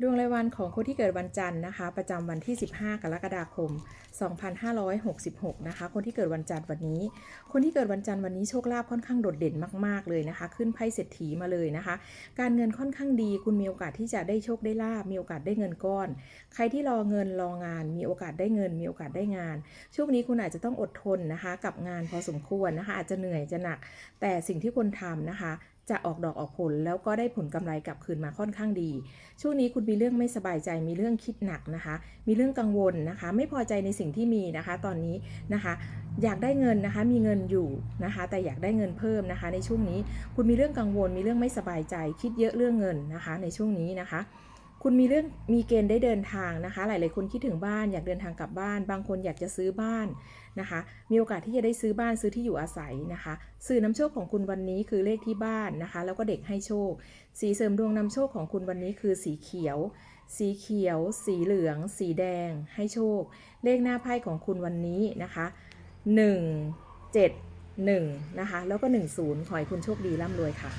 ดวงรายวันของคนที่เกิดวันจันทร์นะคะ ประจำวันที่ 15 กรกฎาคม 2566 นะคะ คนที่เกิดวันจันทร์วันนี้ คนที่เกิดวันจันทร์วันนี้โชคลาภค่อนข้างโดดเด่นมาก ๆ เลยนะคะ ขึ้นไพ่เศรษฐีมาเลยนะคะ การเงินค่อนข้างดี คุณมีโอกาสที่จะได้โชคได้ลาบมีโอกาสได้เงินก้อน ใครที่รอเงินรองาน มีโอกาสได้เงิน มีโอกาสได้งาน ช่วงนี้คุณอาจจะต้องอดทนนะคะ กับงานพอสมควรนะคะ อาจจะเหนื่อยจะหนัก แต่สิ่งที่คุณทำนะคะ จะออกดอกออกผลแล้วก็ได้ผลกำไรกลับคืนมาค่อนข้างดี ช่วงนี้คุณมีเรื่องไม่สบายใจมีเรื่องคิดหนักนะคะ มีเรื่องกังวลนะคะ ไม่พอใจในสิ่งที่มีนะคะ ตอนนี้นะคะ อยากได้เงินนะคะ มีเงินอยู่นะคะ แต่อยากได้เงินเพิ่มนะคะ ในช่วงนี้คุณมีเรื่องกังวล มีเรื่องไม่สบายใจ คิดเยอะเรื่องเงินนะคะ ในช่วงนี้นะคะ คุณมีเรื่องมีเกณฑ์ได้เดินทางนะคะ หลาย ๆ คนคิดถึงบ้านอยากเดินทางกลับบ้าน บางคนอยากจะซื้อบ้านนะคะ มีโอกาสที่จะได้ซื้อบ้านซื้อที่อยู่อาศัยนะคะ สื่อนำโชคของคุณวันนี้คือเลขที่บ้านนะคะ แล้วก็เด็กให้โชค สีเสริมดวงนำโชคของคุณวันนี้คือสีเขียว สีเขียว สีเหลือง สีแดง ให้โชค เลขหน้าไพ่ของคุณวันนี้นะคะ1 7 1นะคะ แล้วก็ 10 ขอให้คุณโชคดีร่ำรวยค่ะ